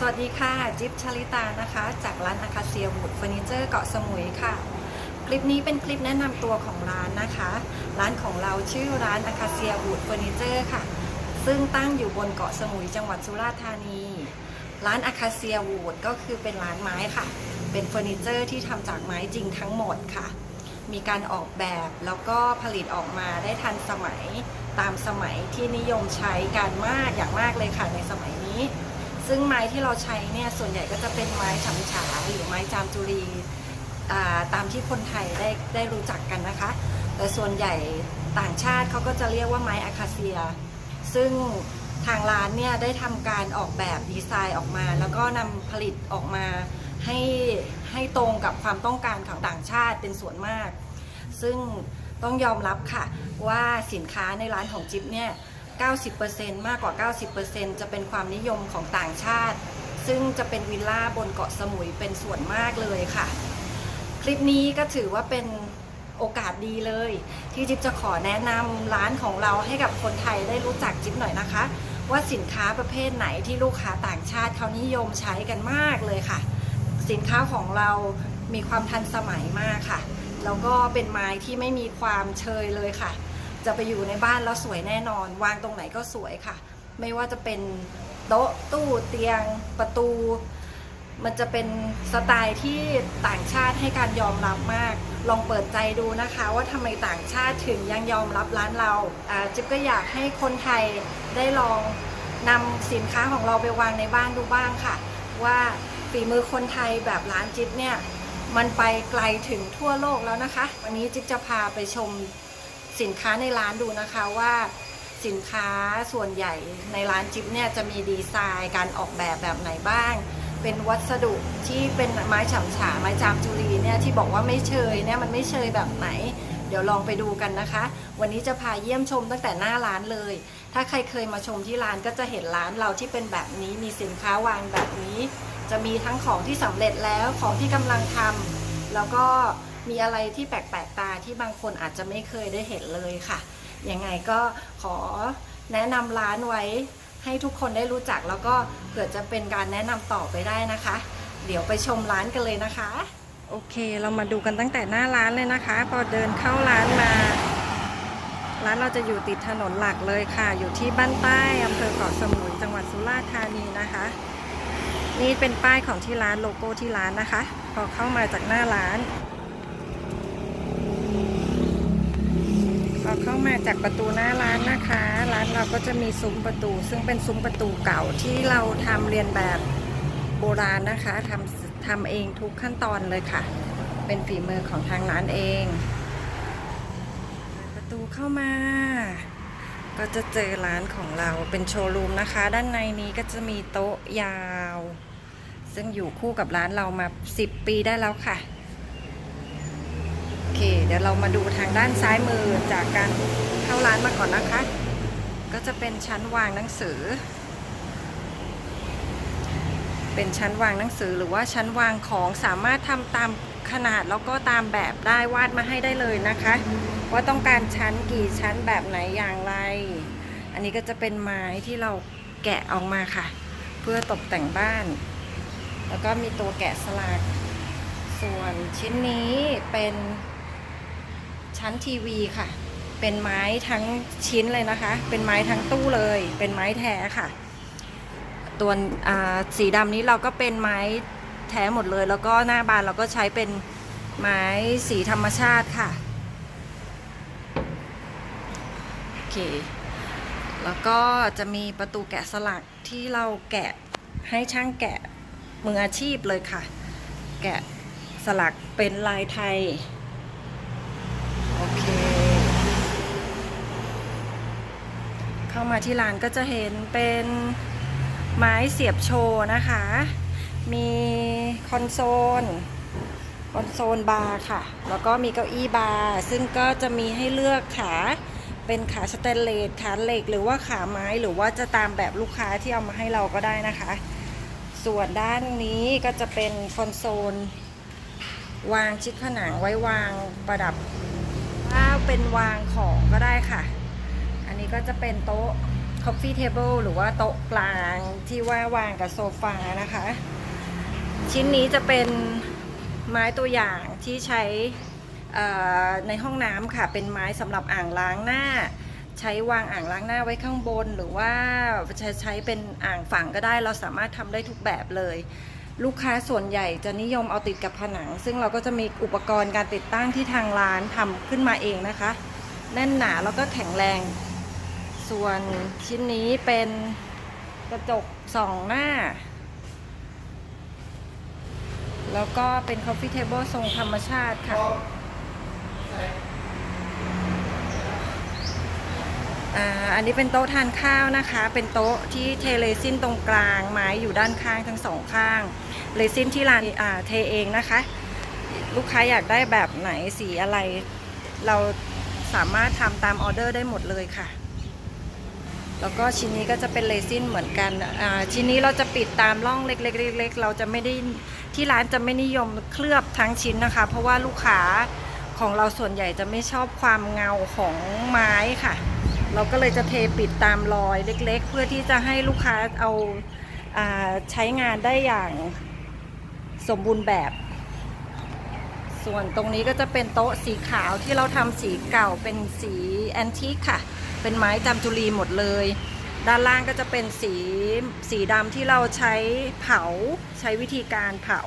สวัสดีค่ะ จิ๊บชลิตานะคะ จากร้านอาคาเซียวูดเฟอร์นิเจอร์เกาะสมุยค่ะ คลิปนี้เป็นคลิปแนะนำตัวของร้านนะคะ ร้านของเราชื่อร้านอาคาเซียวูดเฟอร์นิเจอร์ค่ะ ซึ่งตั้งอยู่บนเกาะสมุยจังหวัดสุราษฎร์ธานี ร้านอาคาเซียวูดก็คือเป็นร้านไม้ค่ะ เป็นเฟอร์นิเจอร์ที่ทำจากไม้จริงทั้งหมดค่ะ มีการออกแบบแล้วก็ผลิตออกมาได้ทันสมัยตามสมัยที่นิยมใช้กันมากอย่างมากเลยค่ะในสมัยนี้ ซึ่งไม้ที่เราใช้เนี่ยส่วนใหญ่ก็จะเป็นไม้ฉำฉาหรือไม้จามจุรีตามที่คนไทยได้ได้รู้จักกันนะคะ แต่ส่วนใหญ่ต่างชาติเขาก็จะเรียกว่าไม้อาคาเซีย ซึ่งทางร้านเนี่ยได้ทำการออกแบบดีไซน์ออกมา แล้วก็นำผลิตออกมาให้ให้ตรงกับความต้องการของต่างชาติเป็นส่วนมาก ซึ่งต้องยอมรับค่ะว่าสินค้าในร้านของจิ๊บเนี่ย 90%มากกว่า 90%จะเป็นความนิยมของต่างชาติ ซึ่งจะเป็นวิลล่าบนเกาะสมุยเป็นส่วนมากเลยค่ะ คลิปนี้ก็ถือว่าเป็นโอกาสดีเลย ที่จิ๊บจะขอแนะนำร้านของเราให้กับคนไทยได้รู้จักจิ๊บหน่อยนะคะ ว่าสินค้าประเภทไหนที่ลูกค้าต่างชาติเขานิยมใช้กันมากเลยค่ะ สินค้าของเรามีความทันสมัยมากค่ะ แล้วก็เป็นไม้ที่ไม่มีความเชยเลยค่ะ จะไปอยู่ในบ้านแล้วสวยแน่นอน วางตรงไหนก็สวยค่ะ ไม่ว่าจะเป็นโต๊ะตู้เตียงประตู มันจะเป็นสไตล์ที่ต่างชาติให้การยอมรับมาก ลองเปิดใจดูนะคะ ว่าทำไมต่างชาติถึงยังยอมรับร้านเราอ่าจิ๊บก็อยากให้คนไทยได้ลองนำสินค้าของเราไปวางในบ้านดูบ้างค่ะ ว่าฝีมือคนไทยแบบร้านจิ๊บเนี่ย มันไปไกลถึงทั่วโลกแล้วนะคะ วันนี้จิ๊บจะพาไปชม สินค้าในร้านดูนะคะว่าสินค้าส่วนใหญ่ในร้านจิ๊บเนี่ยจะมีดีไซน์การออกแบบแบบไหนบ้าง เป็นวัสดุที่เป็นไม้ฉ่ำฉาไม้จามจุรีเนี่ยที่บอกว่าไม่เชยเนี่ยมันไม่เชยแบบไหน เดี๋ยวลองไปดูกันนะคะ วันนี้จะพาเยี่ยมชมตั้งแต่หน้าร้านเลย ถ้าใครเคยมาชมที่ร้านก็จะเห็นร้านเราที่เป็นแบบนี้มีสินค้าวางแบบนี้ จะมีทั้งของที่สำเร็จแล้วของที่กำลังทำแล้วก็ มีอะไรที่แปลกๆตาที่บางคนอาจจะไม่เคยได้เห็นเลยค่ะ ยังไงก็ขอแนะนำร้านไว้ให้ทุกคนได้รู้จักแล้วก็เผื่อจะเป็นการแนะนำต่อไปได้นะคะ เดี๋ยวไปชมร้านกันเลยนะคะ โอเค เรามาดูกันตั้งแต่หน้าร้านเลยนะคะ พอเดินเข้าร้านมา ร้านเราจะอยู่ติดถนนหลักเลยค่ะ อยู่ที่บ้านใต้อำเภอเกาะสมุยจังหวัดสุราษฎร์ธานีนะคะ นี่เป็นป้ายของที่ร้านโลโก้ที่ร้านนะคะ พอเข้ามาจากหน้าร้าน พอ เข้ามาจากประตูหน้าร้านนะคะ ร้านเราก็จะมีซุ้มประตู ซึ่งเป็นซุ้มประตูเก่าที่เราทำเรียนแบบโบราณนะคะทำทำเองทุกขั้นตอนเลยค่ะ เป็นฝีมือของทางร้านเอง ประตูเข้ามา ก็จะเจอร้านของเราเป็นโชว์รูมนะคะ ด้านในนี้ก็จะมีโต๊ะยาว ซึ่งอยู่คู่กับร้านเรามา 10 ปีได้แล้วค่ะ เค เดี๋ยวเรามาดูทางด้านซ้ายมือจากการเข้าร้านมาก่อนนะคะ ก็จะเป็นชั้นวางหนังสือ เป็นชั้นวางหนังสือหรือว่าชั้นวางของสามารถทำตามขนาดแล้วก็ตามแบบได้วาดมาให้ได้เลยนะคะ ว่าต้องการชั้นกี่ชั้นแบบไหนอย่างไร อันนี้ก็จะเป็นไม้ที่เราแกะออกมาค่ะ เพื่อตกแต่งบ้าน แล้วก็มีตัวแกะสลักส่วนชิ้นนี้เป็น ชั้นทีวีค่ะ เป็นไม้ทั้งชิ้นเลยนะคะ เป็นไม้ทั้งตู้เลย เป็นไม้แท้ค่ะ ตัวสีดำนี้เราก็เป็นไม้แท้หมดเลย แล้วก็หน้าบานเราก็ใช้เป็นไม้สีธรรมชาติค่ะโอเคแล้วก็จะมีประตูแกะสลักที่เราแกะให้ช่างแกะมืออาชีพเลยค่ะ แกะสลักเป็นลายไทย โอเค เข้ามาที่ร้านก็จะเห็นเป็นไม้เสียบโชว์นะคะ มีคอนโซล คอนโซลบาร์ค่ะ แล้วก็มีเก้าอี้บาร์ซึ่งก็จะมีให้เลือกขาเป็นขาสแตนเลสขาเหล็ก หรือว่าขาไม้หรือว่าจะตามแบบลูกค้าที่เอามาให้เราก็ได้นะคะ ส่วนด้านนี้ก็จะเป็นคอนโซล วางชิดผนังไว้วางประดับถ้าเป็นวางของก็ได้ค่ะ นนี้ก็จะเป็นโต๊ะ coffee table หรือว่าโต๊ะกลางที่ว่าวางกับโซฟานะคะ ชิ้นนี้จะเป็นไม้ตัวอย่างที่ใช้ในห้องน้ำค่ะ เป็นไม้สำหรับอ่างล้างหน้า ใช้วางอ่างล้างหน้าไว้ข้างบน หรือว่าจะใช้เป็นอ่างฝังก็ได้ เราสามารถทำได้ทุกแบบเลย ลูกค้าส่วนใหญ่จะนิยมเอาติดกับผนัง ซึ่งเราก็จะมีอุปกรณ์การติดตั้งที่ทางร้านทำขึ้นมาเองนะคะ แน่นหนาแล้วก็แข็งแรง ส่วนชิ้นนี้เป็นกระจกสองหน้า แล้วก็เป็น coffee table ทรงธรรมชาติค่ะอ่าอันนี้เป็นโต๊ะทานข้าวนะคะ เป็นโต๊ะที่เทเลซินตรงกลาง ไม้อยู่ด้านข้างทั้งสองข้าง เลซินที่ร้านอ่าเทเองนะคะ ลูกค้าอยากได้แบบไหนสีอะไร เราสามารถทำตามออเดอร์ได้หมดเลยค่ะ แล้วก็ชิ้นนี้ก็จะเป็นเลซินเหมือนกันชิ้นนี้เราจะปิดตามร่องเล็กๆเล็กๆเราจะไม่ได้ที่ร้านจะไม่นิยมเคลือบทั้งชิ้นนะคะ เพราะว่าลูกค้าของเราส่วนใหญ่จะไม่ชอบความเงาของไม้ค่ะ เราก็เลยจะเทปิดตามรอยเล็ก ๆ เพื่อที่จะให้ลูกค้าเอาอาใช้งานได้อย่างสมบูรณ์แบบ ส่วนตรงนี้ก็จะเป็นโต๊ะสีขาวที่เราทำสีเก่าเป็นสีแอนทิคค่ะ เป็นไม้จามจุลีหมดเลย ด้านล่างก็จะเป็นสีสีดำที่เราใช้เผาใช้วิธีการเผา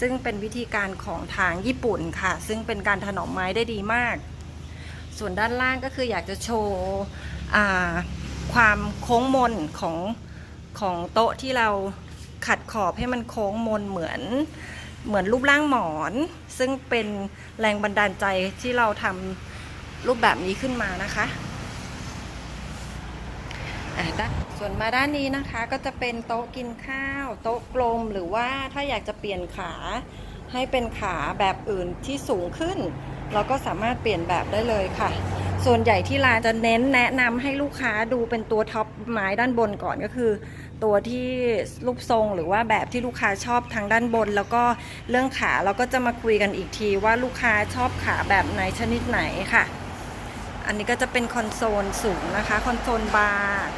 ซึ่งเป็นวิธีการของทางญี่ปุ่นค่ะ ซึ่งเป็นการถนอมไม้ได้ดีมาก ส่วนด้านล่างก็คืออยากจะโชว์ความโค้งมนของของโต๊ะที่เราขัดขอบให้มันโค้งมนเหมือนเหมือนรูปร่างหมอน ซึ่งเป็นแรงบันดาลใจที่เราทำรูปแบบนี้ขึ้นมานะคะ อ่าด้านส่วนมาด้านนี้นะคะก็จะเป็นโต๊ะกินข้าว โต๊ะกลมหรือว่าถ้าอยากจะเปลี่ยนขาให้เป็นขาแบบอื่นที่สูงขึ้น เราก็สามารถเปลี่ยนแบบได้เลยค่ะ ส่วนใหญ่ที่ร้านจะเน้นแนะนำให้ลูกค้าดูเป็นตัวท็อปไม้ด้านบนก่อนก็คือ ตัวที่รูปทรงหรือว่าแบบที่ลูกค้าชอบทางด้านบน แล้วก็เรื่องขาเราก็จะมาคุยกันอีกทีว่าลูกค้าชอบขาแบบไหนชนิดไหนค่ะ อันนี้ก็จะเป็นคอนโซลสูงนะคะคอนโซลบาร์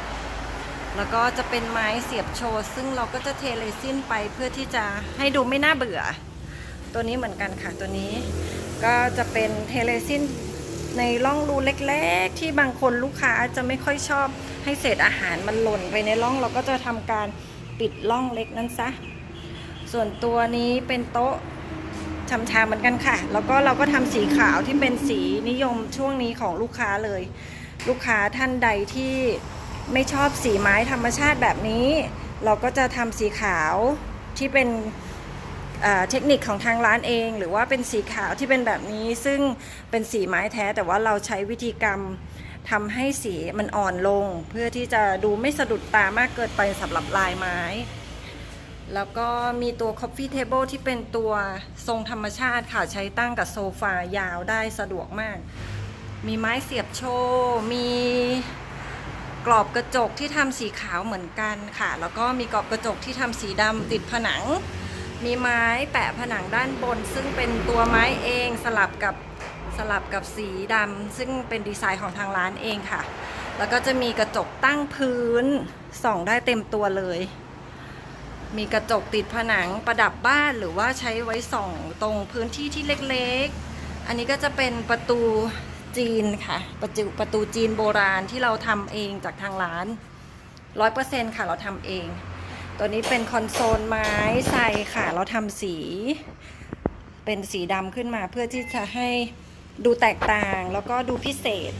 แล้วก็จะเป็นไม้เสียบโชว์ ซึ่งเราก็จะเทเลซินไปเพื่อที่จะให้ดูไม่น่าเบื่อ ตัวนี้เหมือนกันค่ะตัวนี้ก็จะเป็นเทเลซินในร่องรูเล็กๆ ที่บางคนลูกค้าจะไม่ค่อยชอบให้เศษอาหารมันหล่นไปในร่องเราก็จะทำการปิดร่องเล็กนั้นซะ ส่วนตัวนี้เป็นโต๊ะชำชาเหมือนกันค่ะ แล้วก็เราก็ทำสีขาวที่เป็นสีนิยมช่วงนี้ของลูกค้าเลย ลูกค้าท่านใดที่ ไม่ชอบสีไม้ธรรมชาติแบบนี้ เราก็จะทำสีขาวที่เป็นเทคนิคของทางร้านเอง หรือว่าเป็นสีขาวที่เป็นแบบนี้ ซึ่งเป็นสีไม้แท้แต่ว่าเราใช้วิธีกรรมทำให้สีมันอ่อนลง เพื่อที่จะดูไม่สะดุดตามากเกินไปสำหรับลายไม้ แล้วก็มีตัว Coffee Table ที่เป็นตัวทรงธรรมชาติค่ะ ใช้ตั้งกับโซฟายาวได้สะดวกมาก มีไม้เสียบโชว์ มี กรอบกระจกที่ทำสีขาวเหมือนกันค่ะ แล้วก็มีกรอบกระจกที่ทำสีดำติดผนัง มีไม้แปะผนังด้านบน ซึ่งเป็นตัวไม้เองสลับกับสลับกับสีดำซึ่งเป็นดีไซน์ของทางร้านเองค่ะ แล้วก็จะมีกระจกตั้งพื้นส่องได้เต็มตัวเลย มีกระจกติดผนังประดับบ้านหรือว่าใช้ไว้ส่องตรงพื้นที่ที่เล็กๆ อันนี้ก็จะเป็นประตู จีนค่ะ ประตูประตูจีนโบราณที่เราทำเองจากทางร้านร้อยเปอร์เซ็นค่ะเราทำเอง ตัวนี้เป็นคอนโซลไม้ใสค่ะ เราทำสี เป็นสีดำขึ้นมาเพื่อที่จะให้ดูแตกต่างแล้วก็ดูพิเศษ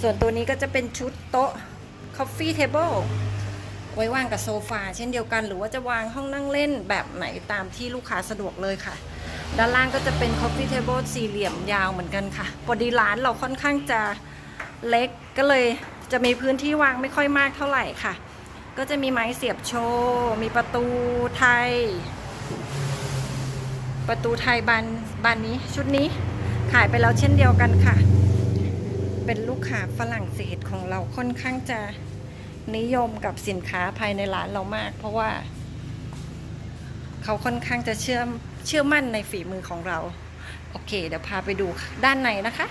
ส่วนตัวนี้ก็จะเป็นชุดโต๊ะ Coffee Table ไว้วางกับโซฟาเช่นเดียวกัน หรือว่าจะวางห้องนั่งเล่นแบบไหนตามที่ลูกค้าสะดวกเลยค่ะ ด้านล่างก็จะเป็น Coffee Table สี่เหลี่ยมยาวเหมือนกันค่ะพอดีร้านเราค่อนข้างจะเล็กก็เลยจะมีพื้นที่วางไม่ค่อยมากเท่าไหร่ค่ะ ก็จะมีไม้เสียบโชว์มีประตูไทย ประตูไทยบานบานนี้ชุดนี้ขายไปแล้วเช่นเดียวกันค่ะ เป็นลูกค้าฝรั่งเศสของเราค่อนข้างจะนิยมกับสินค้าภายในร้านเรามาก เพราะว่า เขาค่อนข้างจะเชื่อม เชื่อมั่นในฝีมือของเรา โอเค เดี๋ยวพาไปดูด้านในนะคะ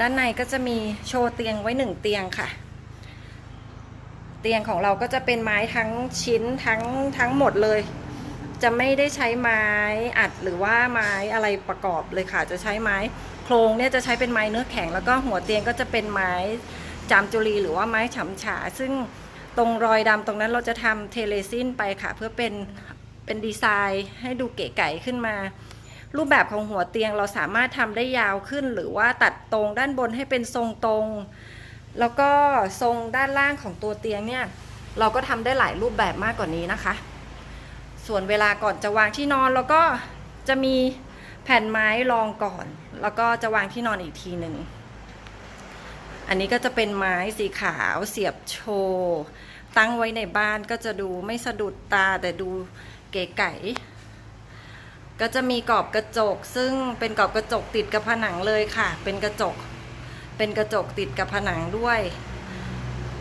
ด้านในก็จะมีโชว์เตียงไว้หนึ่งเตียงค่ะ เตียงของเราก็จะเป็นไม้ทั้งชิ้นทั้งทั้งหมดเลย จะไม่ได้ใช้ไม้อัดหรือว่าไม้อะไรประกอบเลยค่ะ จะใช้ไม้โครงเนี่ยจะใช้เป็นไม้เนื้อแข็ง แล้วก็หัวเตียงก็จะเป็นไม้จามจุลีหรือว่าไม้ฉำฉา ซึ่งตรงรอยดำตรงนั้นเราจะทำเทเลซินไปค่ะ เพื่อเป็น เป็นดีไซน์ให้ดูเก๋ไก๋ขึ้นมา รูปแบบของหัวเตียงเราสามารถทำได้ยาวขึ้น หรือว่าตัดตรงด้านบนให้เป็นทรงตรง แล้วก็ทรงด้านล่างของตัวเตียงเนี่ยเราก็ทำได้หลายรูปแบบมากกว่านี้นะคะ ส่วนเวลาก่อนจะวางที่นอนเราก็จะมีแผ่นไม้รองก่อน แล้วก็จะวางที่นอนอีกทีหนึ่งอันนี้ก็จะเป็นไม้สีขาวเสียบโชว์ ตั้งไว้ในบ้านก็จะดูไม่สะดุดตาแต่ดู เก๋ไก๋ก็จะมีกรอบกระจก ซึ่งเป็นกรอบกระจกติดกับผนังเลยค่ะ เป็นกระจก เป็นกระจกติดกับผนังด้วย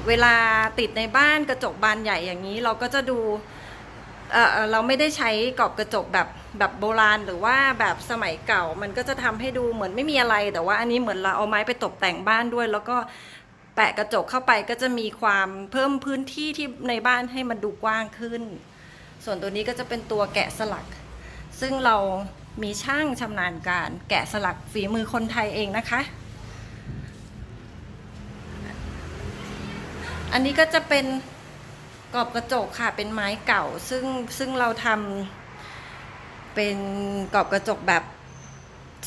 เวลาติดในบ้านกระจกบานใหญ่อย่างนี้เราก็จะดูเออเอ่อเราไม่ได้ใช้กรอบกระจกแบบแบบโบราณหรือว่าแบบสมัยเก่า มันก็จะทำให้ดูเหมือนไม่มีอะไร แต่ว่าอันนี้เหมือนเราเอาไม้ไปตกแต่งบ้านด้วย แล้วก็แปะกระจกเข้าไปก็จะมีความเพิ่มพื้นที่ที่ในบ้านให้มันดูกว้างขึ้น ส่วนตัวนี้ก็จะเป็นตัวแกะสลัก ซึ่งเรามีช่างชำนาญการแกะสลักฝีมือคนไทยเองนะคะ อันนี้ก็จะเป็นกรอบกระจกค่ะเป็นไม้เก่า ซึ่งซึ่งเราทำเป็นกรอบกระจกแบบ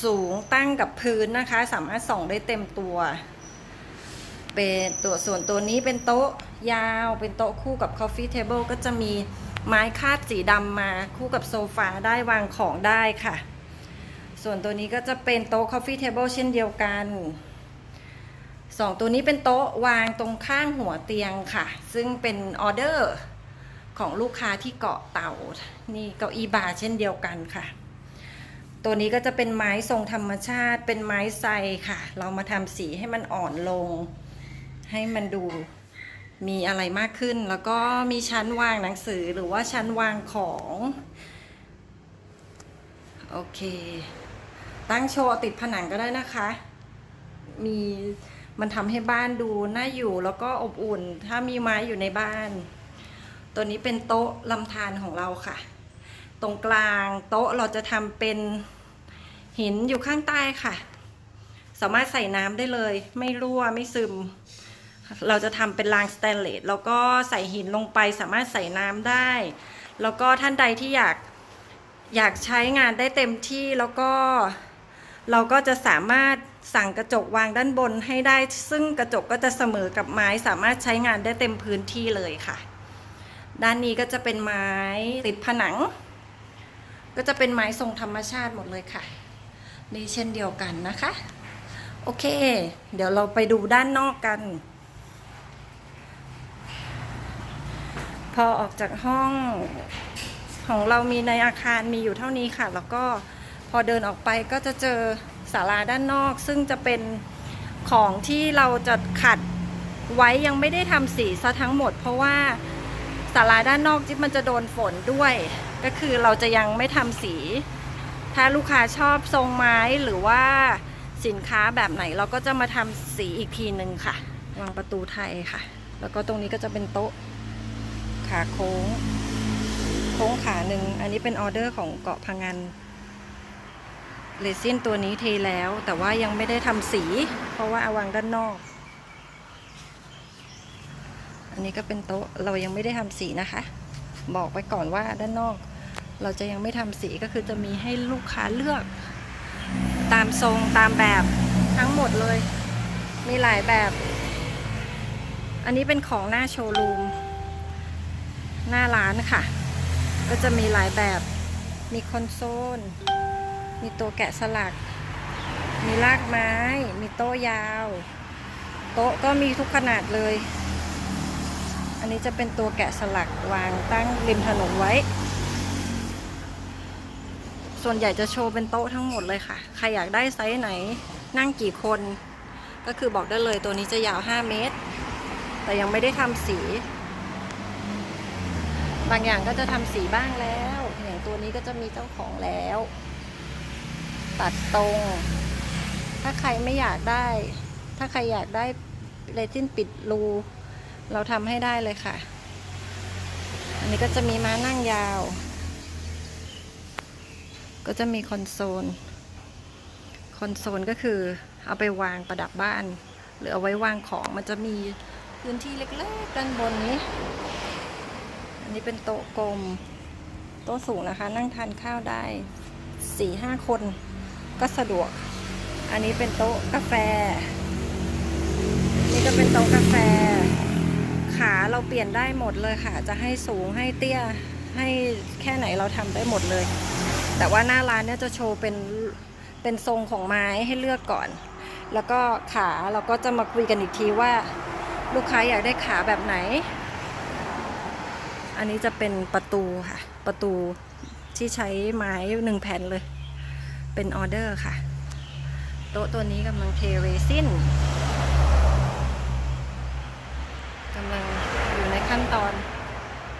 สูงตั้งกับพื้นนะคะ สามารถส่องได้เต็มตัว เป็นตัวส่วนตัวนี้เป็นโต๊ะยาวเป็นโต๊ะคู่กับ coffee table ก็จะมี ไม้คาดสีดำมาคู่กับโซฟาได้วางของได้ค่ะ ส่วนตัวนี้ก็จะเป็นโต๊ะ coffee table เช่นเดียวกันสองตัวนี้เป็นโต๊ะวางตรงข้างหัวเตียงค่ะ ซึ่งเป็นออเดอร์ของลูกค้าที่เกาะเต่า นี่เก้าอี้บาร์เช่นเดียวกันค่ะ ตัวนี้ก็จะเป็นไม้ทรงธรรมชาติ เป็นไม้ไซค่ะ เรามาทำสีให้มันอ่อนลง ให้มันดู มีอะไรมากขึ้น แล้วก็มีชั้นวางหนังสือหรือว่าชั้นวางของ โอเค ตั้งโชว์ติดผนังก็ได้นะคะ มีมันทำให้บ้านดูน่าอยู่แล้วก็อบอุ่น ถ้ามีไม้อยู่ในบ้าน ตัวนี้เป็นโต๊ะลำธารของเราค่ะ ตรงกลางโต๊ะเราจะทำเป็นหินอยู่ข้างใต้ค่ะ สามารถใส่น้ำได้เลย ไม่รั่วไม่ซึม เราจะทำเป็นรางสแตนเลสแล้วก็ใส่หินลงไปสามารถใส่น้ำได้ แล้วก็ท่านใดที่อยากอยากใช้งานได้เต็มที่แล้วก็เราก็จะสามารถสั่งกระจกวางด้านบนให้ได้ ซึ่งกระจกก็จะเสมอกับไม้สามารถใช้งานได้เต็มพื้นที่เลยค่ะ ด้านนี้ก็จะเป็นไม้ติดผนัง ก็จะเป็นไม้ทรงธรรมชาติหมดเลยค่ะ นี่เช่นเดียวกันนะคะ โอเค เดี๋ยวเราไปดูด้านนอกกัน พอออกจากห้องของเรามีในอาคารมีอยู่เท่านี้ค่ะ แล้วก็พอเดินออกไปก็จะเจอศาลาด้านนอก ซึ่งจะเป็นของที่เราจะขัดไว้ยังไม่ได้ทำสีซะทั้งหมด เพราะว่าศาลาด้านนอกที่มันจะโดนฝนด้วย ก็คือเราจะยังไม่ทำสี ถ้าลูกค้าชอบทรงไม้หรือว่าสินค้าแบบไหนเราก็จะมาทำสีอีกทีหนึ่งค่ะวางประตูไทยค่ะ แล้วก็ตรงนี้ก็จะเป็นโต๊ะ ขาโค้ง โค้งขาหนึ่ง อันนี้เป็นออเดอร์ของเกาะพังงานเรซินตัวนี้เทแล้ว แต่ว่ายังไม่ได้ทำสี เพราะว่าเอาวางด้านนอก อันนี้ก็เป็นโต๊ะเรายังไม่ได้ทำสีนะคะ บอกไว้ก่อนว่าด้านนอก เราจะยังไม่ทำสีก็คือจะมีให้ลูกค้าเลือก ตามทรงตามแบบทั้งหมดเลย มีหลายแบบ อันนี้เป็นของหน้าโชว์รูม หน้าร้านค่ะ ก็จะมีหลายแบบ มีคอนโซล มีตัวแกะสลัก มีลากไม้ มีโต๊ะยาว โต๊ะก็มีทุกขนาดเลย อันนี้จะเป็นตัวแกะสลักวางตั้งริมถนนไว้ ส่วนใหญ่จะโชว์เป็นโต๊ะทั้งหมดเลยค่ะ ใครอยากได้ไซส์ไหน นั่งกี่คน ก็คือบอกได้เลยตัวนี้จะยาว 5 เมตร แต่ยังไม่ได้ทำสี บางอย่างก็จะทำสีบ้างแล้ว อย่างตัวนี้ก็จะมีเจ้าของแล้ว ตัดตรง ถ้าใครไม่อยากได้ ถ้าใครอยากได้เรซินปิดรู เราทำให้ได้เลยค่ะ อันนี้ก็จะมีม้านั่งยาว ก็จะมีคอนโซล คอนโซลก็คือเอาไปวางประดับบ้าน หรือเอาไว้วางของมันจะมีพื้นที่เล็กๆด้านบนนี้ นนี้เป็นโต๊ะกลม โต๊ะสูงนะคะ นั่งทานข้าวได้สี่ห้าคนก็สะดวก อันนี้เป็นโต๊ะกาแฟ นี่ก็เป็นโต๊ะกาแฟ ขาเราเปลี่ยนได้หมดเลยค่ะ จะให้สูงให้เตี้ยให้แค่ไหนเราทำได้หมดเลย แต่ว่าหน้าร้านเนี่ยจะโชว์เป็นเป็นทรงของไม้ให้เลือกก่อน แล้วก็ขาเราก็จะมาคุยกันอีกทีว่า ลูกค้าอยากได้ขาแบบไหน อันนี้จะเป็นประตูค่ะ ประตูที่ใช้ไม้หนึ่งแผ่นเลย เป็นออเดอร์ค่ะ โต๊ะตัวนี้กำลังเทเรซินกำลังอยู่ในขั้นตอน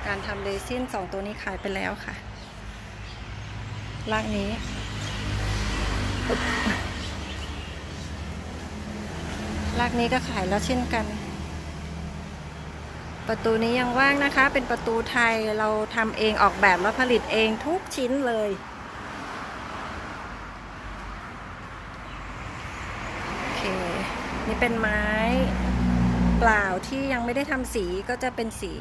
การทำเรซินสองตัวนี้ขายไปแล้วค่ะลากนี้ลากนี้ก็ขายแล้วเช่นกัน ประตูนี้ยังว่างนะคะ เป็นประตูไทยเราทำเองออกแบบและผลิตเองทุกชิ้นเลย โอเค นี่เป็นไม้เปล่าที่ยังไม่ได้ทำสีก็จะเป็นสี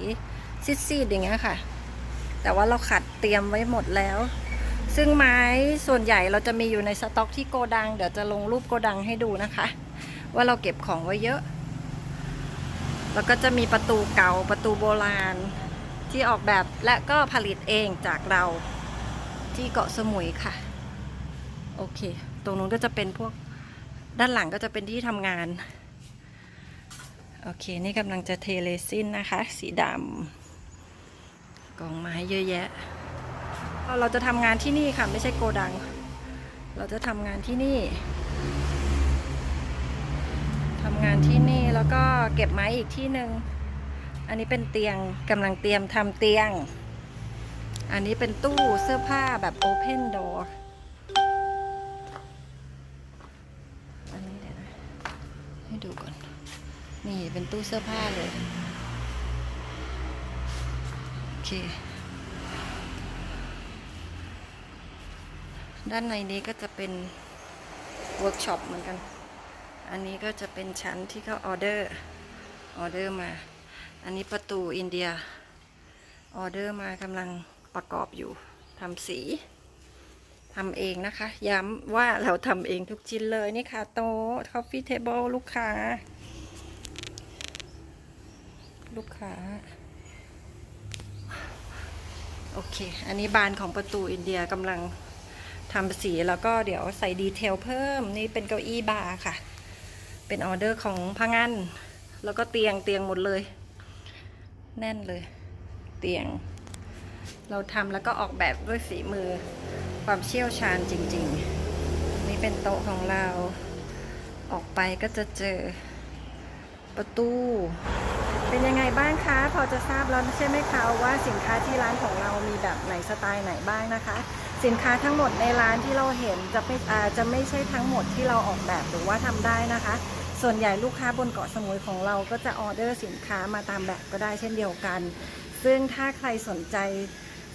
ซีดๆอย่างเงี้ยค่ะ แต่ว่าเราขัดเตรียมไว้หมดแล้ว ซึ่งไม้ส่วนใหญ่เราจะมีอยู่ในสต็อกที่โกดัง เดี๋ยวจะลงรูปโกดังให้ดูนะคะ ว่าเราเก็บของไว้เยอะ แล้วก็จะมีประตูเก่าประตูโบราณ ที่ออกแบบและก็ผลิตเองจากเราที่เกาะสมุยค่ะ โอเค ตรงนู้นก็จะเป็นพวกด้านหลังก็จะเป็นที่ทำงาน โอเค นี่กำลังจะเทเลซินนะคะ สีดำกองไม้เยอะแยะ เราจะทำงานที่นี่ค่ะ ไม่ใช่โกดัง เราจะทำงานที่นี่ำงานที่นี่แล้วก็เก็บไม้อีกที่หนึ่งอันนี้เป็นเตียงกำลังเตรียมทำเตียง อันนี้เป็นตู้เสื้อผ้าแบบ Open Door อันนี้เดี๋ยวนะให้ดูก่อน นี่เป็นตู้เสื้อผ้าเลย โอเค ด้านในนี้ก็จะเป็นเวิร์กช็อปเหมือนกัน อันนี้ก็จะเป็นชั้นที่เขาออเดอร์ออเดอร์มา อันนี้ประตูอินเดียออเดอร์มากำลังประกอบอยู่ทำสีทำเองนะคะ ย้ำว่าเราทำเองทุกชิ้นเลยนี่ค่ะโต๊ะ coffee table ลูกค้า ลูกค้า โอเค อันนี้บานของประตูอินเดียกำลังทำสีแล้วก็เดี๋ยวใส่ดีเทลเพิ่ม นี่เป็นเก้าอี้บาร์ค่ะ เป็นออเดอร์ของพังันแล้วก็เตียงเตียงหมดเลย แน่นเลย เตียง เราทำแล้วก็ออกแบบด้วยฝีมือความเชี่ยวชาญจริง ๆ นี่เป็นโต๊ะของเราออกไปก็จะเจอประตู เป็นยังไงบ้างคะ พอจะทราบแล้วใช่ไหมคะว่าสินค้าที่ร้านของเรามีแบบไหนสไตล์ไหนบ้างนะคะ สินค้าทั้งหมดในร้านที่เราเห็นจะไม่อาจะไม่ใช่ทั้งหมดที่เราออกแบบหรือว่าทำได้นะคะ ส่วนใหญ่ลูกค้าบนเกาะสมุยของเราก็จะออเดอร์สินค้ามาตามแบบก็ได้เช่นเดียวกัน ซึ่งถ้าใครสนใจ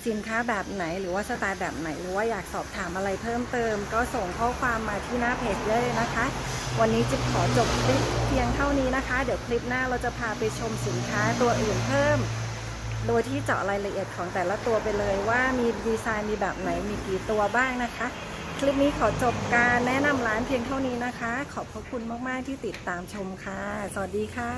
สินค้าแบบไหนหรือว่าสไตล์แบบไหนหรือว่าอยากสอบถามอะไรเพิ่มเติม ก็ส่งข้อความมาที่หน้าเพจได้เลยนะคะ วันนี้จิ๊บขอจบคลิปเพียงเท่านี้นะคะ เดี๋ยวคลิปหน้าเราจะพาไปชมสินค้าตัวอื่นเพิ่ม โดยที่เจาะรายละเอียดของแต่ละตัวไปเลยว่ามีดีไซน์มีแบบไหนมีกี่ตัวบ้างนะคะ คลิปนี้ขอจบการแนะนำร้านเพียงเท่านี้นะคะ ขอบพระคุณมาก ๆ ที่ติดตามชมค่ะ สวัสดีค่ะ